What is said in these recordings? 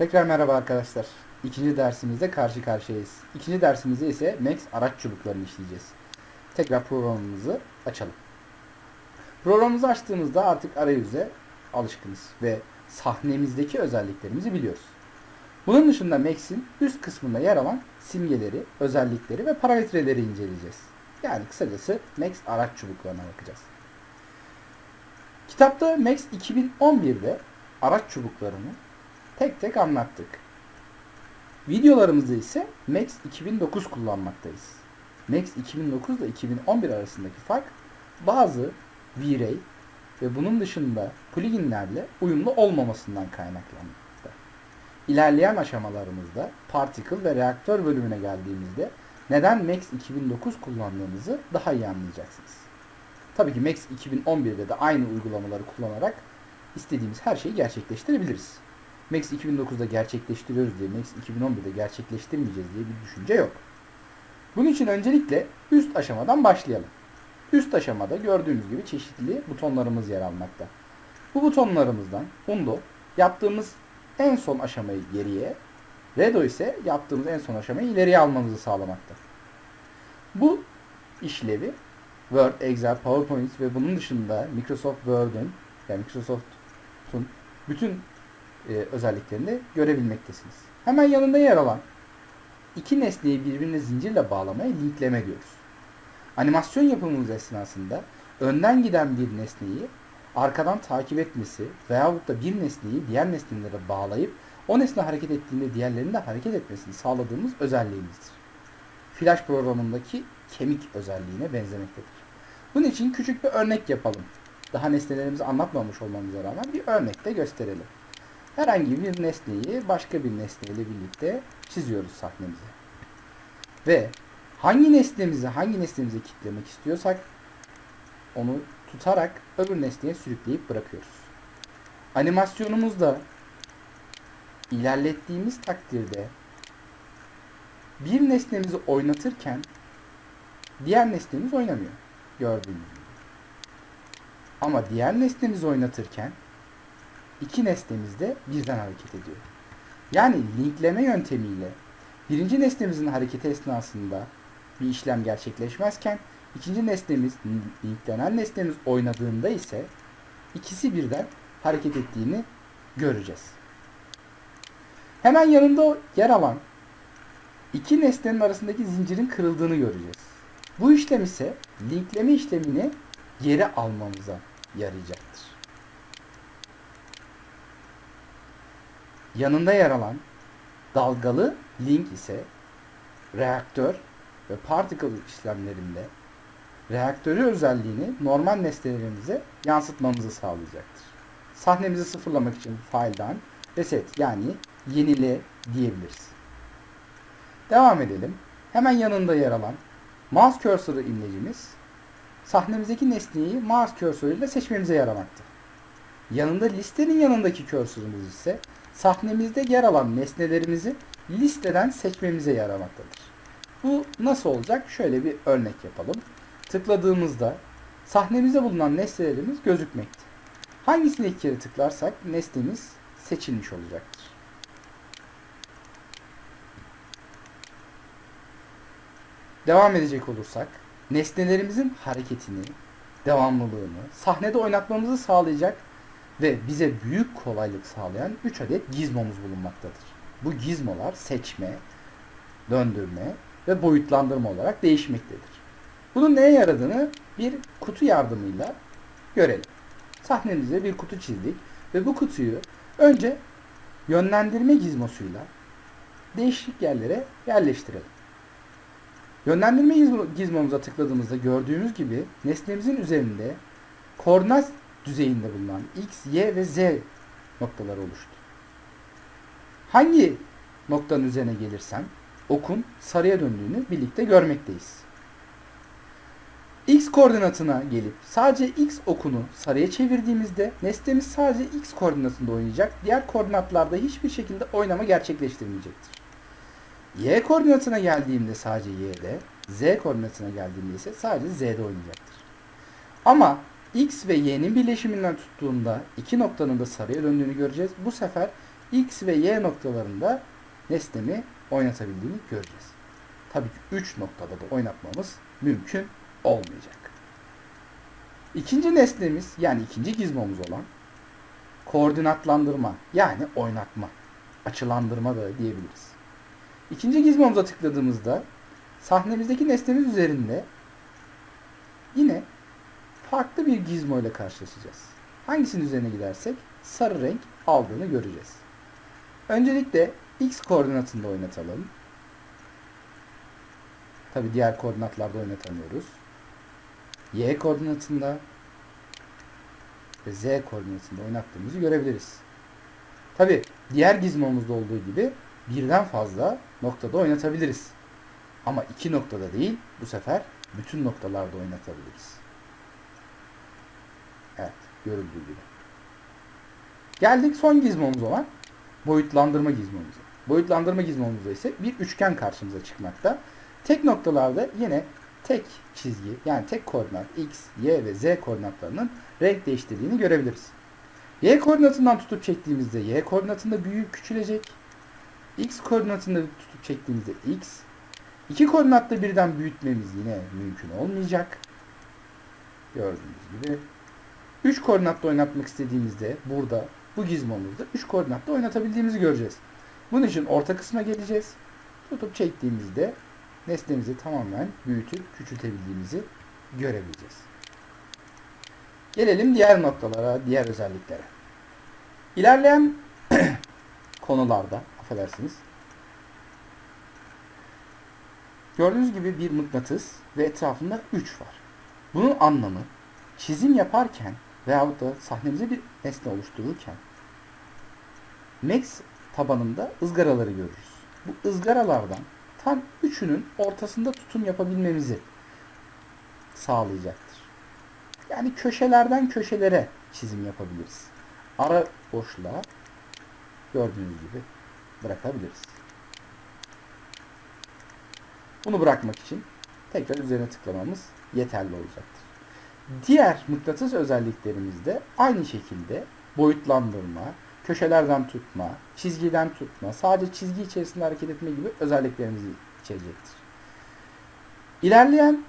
Tekrar merhaba arkadaşlar. İkinci dersimizde karşı karşıyayız. İkinci dersimizde ise Max araç çubuklarını işleyeceğiz. Tekrar programımızı açalım. Programımızı açtığımızda artık arayüze alışkınız ve sahnemizdeki özelliklerimizi biliyoruz. Bunun dışında Max'in üst kısmında yer alan simgeleri, özellikleri ve parametreleri inceleyeceğiz. Yani kısacası Max araç çubuklarına bakacağız. Kitapta Max 2011'de araç çubuklarını tek tek anlattık. Videolarımızda ise Max 2009 kullanmaktayız. Max 2009 ile 2011 arasındaki fark bazı V-Ray ve bunun dışında pluginlerle uyumlu olmamasından kaynaklanmakta. İlerleyen aşamalarımızda particle ve reaktör bölümüne geldiğimizde neden Max 2009 kullandığımızı daha iyi anlayacaksınız. Tabii ki Max 2011'de de aynı uygulamaları kullanarak istediğimiz her şeyi gerçekleştirebiliriz. Max 2009'da gerçekleştiriyoruz diye Max 2011'de gerçekleştirmeyeceğiz diye bir düşünce yok. Bunun için öncelikle üst aşamadan başlayalım. Üst aşamada gördüğünüz gibi çeşitli butonlarımız yer almakta. Bu butonlarımızdan Undo yaptığımız en son aşamayı geriye, Redo ise yaptığımız en son aşamayı ileriye almamızı sağlamakta. Bu işlevi Word, Excel, PowerPoint ve bunun dışında Microsoft Word'ün yani Microsoft'un bütün e, özelliklerini görebilmektesiniz. Hemen yanında yer alan iki nesneyi birbirine zincirle bağlamaya linkleme diyoruz. Animasyon yapımımız esnasında önden giden bir nesneyi arkadan takip etmesi veyahut da bir nesneyi diğer nesnelere bağlayıp o nesne hareket ettiğinde diğerlerinin de hareket etmesini sağladığımız özelliğimizdir. Flash programındaki kemik özelliğine benzemektedir. Bunun için küçük bir örnek yapalım. Daha nesnelerimizi anlatmamış olmamıza rağmen bir örnek de gösterelim. Herhangi bir nesneyi başka bir nesneyle birlikte çiziyoruz sahnemize. Ve hangi nesnemizi hangi nesnemize kitlemek istiyorsak onu tutarak öbür nesneye sürükleyip bırakıyoruz. Animasyonumuzda ilerlettiğimiz takdirde bir nesnemizi oynatırken diğer nesnemiz oynamıyor. Gördüğünüz gibi. Ama diğer nesnemizi oynatırken iki nesnemiz de birden hareket ediyor. Yani linkleme yöntemiyle birinci nesnemizin hareketi esnasında bir işlem gerçekleşmezken ikinci nesnemiz, linklenen nesnemiz oynadığında ise ikisi birden hareket ettiğini göreceğiz. Hemen yanında yer alan iki nesnenin arasındaki zincirin kırıldığını göreceğiz. Bu işlem ise linkleme işlemini geri almamıza yarayacaktır. Yanında yer alan dalgalı link ise reaktör ve particle işlemlerinde reaktörü özelliğini normal nesnelerimize yansıtmamızı sağlayacaktır. Sahnemizi sıfırlamak için file'dan reset yani yenile diyebiliriz. Devam edelim. Hemen yanında yer alan mouse cursor'ı imlecimiz sahnemizdeki nesneyi mouse cursor ile seçmemize yaramakta. Yanında listenin yanındaki cursor'ımız ise sahnemizde yer alan nesnelerimizi listeden seçmemize yaramaktadır. Bu nasıl olacak? Şöyle bir örnek yapalım. Tıkladığımızda sahnemizde bulunan nesnelerimiz gözükmekte. Hangisine iki kere tıklarsak nesnemiz seçilmiş olacaktır. Devam edecek olursak nesnelerimizin hareketini, devamlılığını sahnede oynatmamızı sağlayacak ve bize büyük kolaylık sağlayan 3 adet gizmomuz bulunmaktadır. Bu gizmolar seçme, döndürme ve boyutlandırma olarak değişmektedir. Bunun neye yaradığını bir kutu yardımıyla görelim. Sahnemize bir kutu çizdik ve bu kutuyu önce yönlendirme gizmosuyla değişik yerlere yerleştirelim. Yönlendirme gizmomuza tıkladığımızda gördüğümüz gibi nesnemizin üzerinde koordinat düzeyinde bulunan x, y ve z noktaları oluştu. Hangi noktanın üzerine gelirsem okun sarıya döndüğünü birlikte görmekteyiz. X koordinatına gelip sadece x okunu sarıya çevirdiğimizde nesnemiz sadece x koordinatında oynayacak. Diğer koordinatlarda hiçbir şekilde oynama gerçekleştirmeyecektir. Y koordinatına geldiğimde sadece y'de, z koordinatına geldiğimde ise sadece z'de oynayacaktır. Ama x ve y'nin birleşiminden tuttuğunda iki noktanın da sarıya döndüğünü göreceğiz. Bu sefer X ve Y noktalarında nesnemi oynatabildiğini göreceğiz. Tabii ki 3 noktada da oynatmamız mümkün olmayacak. İkinci nesnemiz yani ikinci gizmomuz olan koordinatlandırma yani oynatma, açılandırma da diyebiliriz. İkinci gizmomuza tıkladığımızda sahnemizdeki nesnemiz üzerinde farklı bir gizmo ile karşılaşacağız. Hangisinin üzerine gidersek sarı renk aldığını göreceğiz. Öncelikle x koordinatında oynatalım. Tabi diğer koordinatlarda oynatamıyoruz. Y koordinatında ve Z koordinatında oynattığımızı görebiliriz. Tabi diğer gizmomuzda olduğu gibi birden fazla noktada oynatabiliriz. Ama iki noktada değil, bu sefer bütün noktalarda oynatabiliriz. Evet, görüldüğü gibi. Geldik son gizmomuz olan boyutlandırma gizmomuza. Boyutlandırma gizmomuzda ise bir üçgen karşımıza çıkmakta. Tek noktalarda yine tek çizgi yani tek koordinat x, y ve z koordinatlarının renk değiştirdiğini görebiliriz. Y koordinatından tutup çektiğimizde y koordinatında büyük küçülecek. X koordinatında tutup çektiğimizde x. İki koordinatta birden büyütmemiz yine mümkün olmayacak. Gördüğünüz gibi. 3 koordinatta oynatmak istediğimizde burada bu gizmomuzda 3 koordinatta oynatabildiğimizi göreceğiz. Bunun için orta kısma geleceğiz. Tutup çektiğimizde nesnemizi tamamen büyütüp küçültebildiğimizi görebileceğiz. Gelelim diğer noktalara, diğer özelliklere. İlerleyen konularda, affedersiniz, gördüğünüz gibi bir mıknatıs ve etrafında 3 var. Bunun anlamı çizim yaparken veyahut da sahnemize bir nesne oluştururken Max tabanında ızgaraları görürüz. Bu ızgaralardan tam üçünün ortasında tutum yapabilmemizi sağlayacaktır. Yani köşelerden köşelere çizim yapabiliriz. Ara boşluğa gördüğünüz gibi bırakabiliriz. Bunu bırakmak için tekrar üzerine tıklamamız yeterli olacaktır. Diğer mıknatıs özelliklerimizde aynı şekilde boyutlandırma, köşelerden tutma, çizgiden tutma, sadece çizgi içerisinde hareket etme gibi özelliklerimizi içerecektir. İlerleyen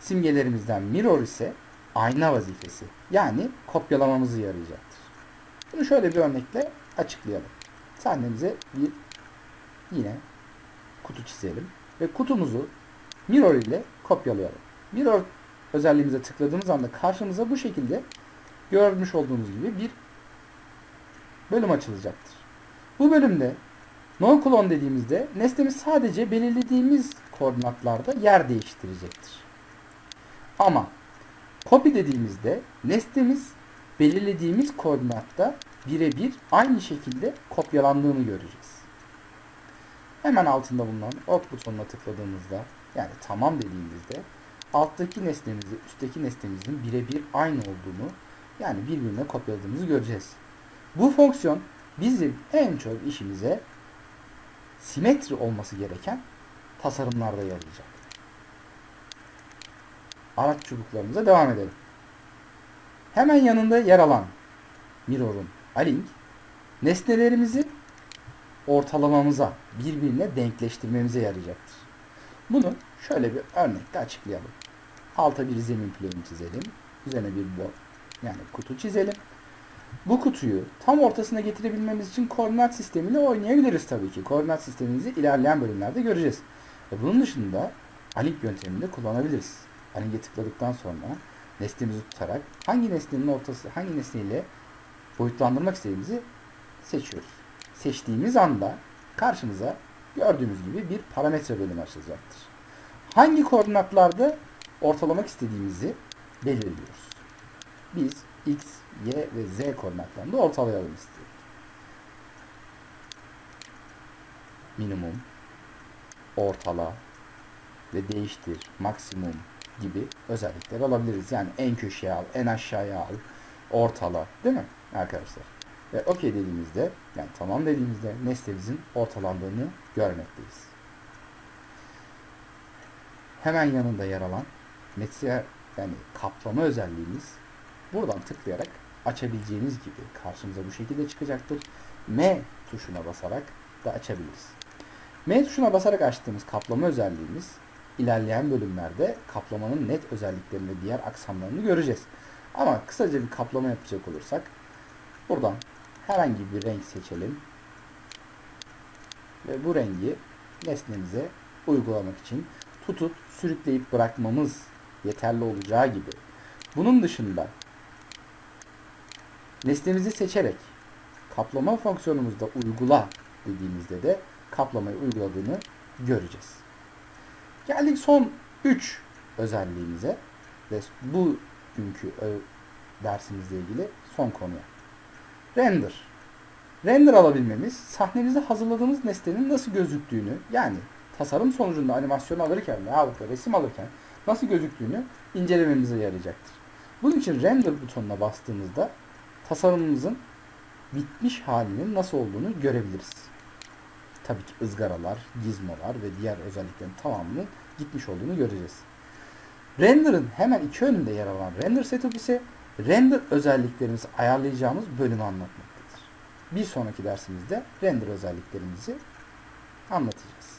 simgelerimizden mirror ise ayna vazifesi yani kopyalamamızı yarayacaktır. Bunu şöyle bir örnekle açıklayalım. Sahnemize bir yine kutu çizelim ve kutumuzu mirror ile kopyalayalım. Mirror özelliğimize tıkladığımız anda karşımıza bu şekilde görmüş olduğunuz gibi bir bölüm açılacaktır. Bu bölümde no clone dediğimizde nesnemiz sadece belirlediğimiz koordinatlarda yer değiştirecektir. Ama copy dediğimizde nesnemiz belirlediğimiz koordinatta birebir aynı şekilde kopyalandığını göreceğiz. Hemen altında bulunan ok butonuna tıkladığımızda yani tamam dediğimizde alttaki nesnemizle üstteki nesnemizin birebir aynı olduğunu yani birbirine kopyaladığımızı göreceğiz. Bu fonksiyon bizim en çok işimize simetri olması gereken tasarımlarda yarayacak. Araç çubuklarımıza devam edelim. Hemen yanında yer alan mirror'un alink nesnelerimizi ortalamamıza, birbirine denkleştirmemize yarayacaktır. Bunu şöyle bir örnekle açıklayalım. Alta bir zemin plani çizelim. Üzerine bir bol yani kutu çizelim. Bu kutuyu tam ortasına getirebilmemiz için koordinat sistemiyle oynayabiliriz tabii ki. Koordinat sistemimizi ilerleyen bölümlerde göreceğiz. Ve bunun dışında alink yöntemini de kullanabiliriz. Alink'e tıkladıktan sonra nesnemizi tutarak hangi nesnenin ortası, hangi nesneyle boyutlandırmak istediğimizi seçiyoruz. Seçtiğimiz anda karşımıza gördüğümüz gibi bir parametre bölümü açılacaktır. Hangi koordinatlarda ortalamak istediğimizi belirliyoruz. Biz x, y ve z koordinatlarında ortalayalım istiyoruz. Minimum, ortala ve değiştir, maksimum gibi özellikler alabiliriz. Yani en köşeye al, en aşağıya al, ortala değil mi arkadaşlar? Ve OK dediğimizde yani tamam dediğimizde nesnemizin ortalandığını görmekteyiz. Hemen yanında yer alan metre yani kaplama özelliğimiz buradan tıklayarak açabileceğiniz gibi karşımıza bu şekilde çıkacaktır. M tuşuna basarak da açabiliriz. M tuşuna basarak açtığımız kaplama özelliğimiz ilerleyen bölümlerde kaplamanın net özelliklerini diğer aksamlarını göreceğiz. Ama kısaca bir kaplama yapacak olursak buradan herhangi bir renk seçelim ve bu rengi nesnemize uygulamak için tutup sürükleyip bırakmamız yeterli olacağı gibi. Bunun dışında nesnemizi seçerek kaplama fonksiyonumuzda uygula dediğimizde de kaplamayı uyguladığını göreceğiz. Geldik son 3 özelliğimize ve bu günkü dersimizle ilgili son konuya. Render. Render alabilmemiz sahnemize hazırladığımız nesnenin nasıl gözüktüğünü yani tasarım sonucunda animasyon alırken veya da resim alırken nasıl gözüktüğünü incelememize yarayacaktır. Bunun için render butonuna bastığımızda tasarımımızın bitmiş halinin nasıl olduğunu görebiliriz. Tabii ki ızgaralar, gizmolar ve diğer özelliklerin tamamının gitmiş olduğunu göreceğiz. Render'ın hemen iki önünde yer alan render setup ise render özelliklerimizi ayarlayacağımız bölümü anlatmaktadır. Bir sonraki dersimizde render özelliklerimizi anlatacağız.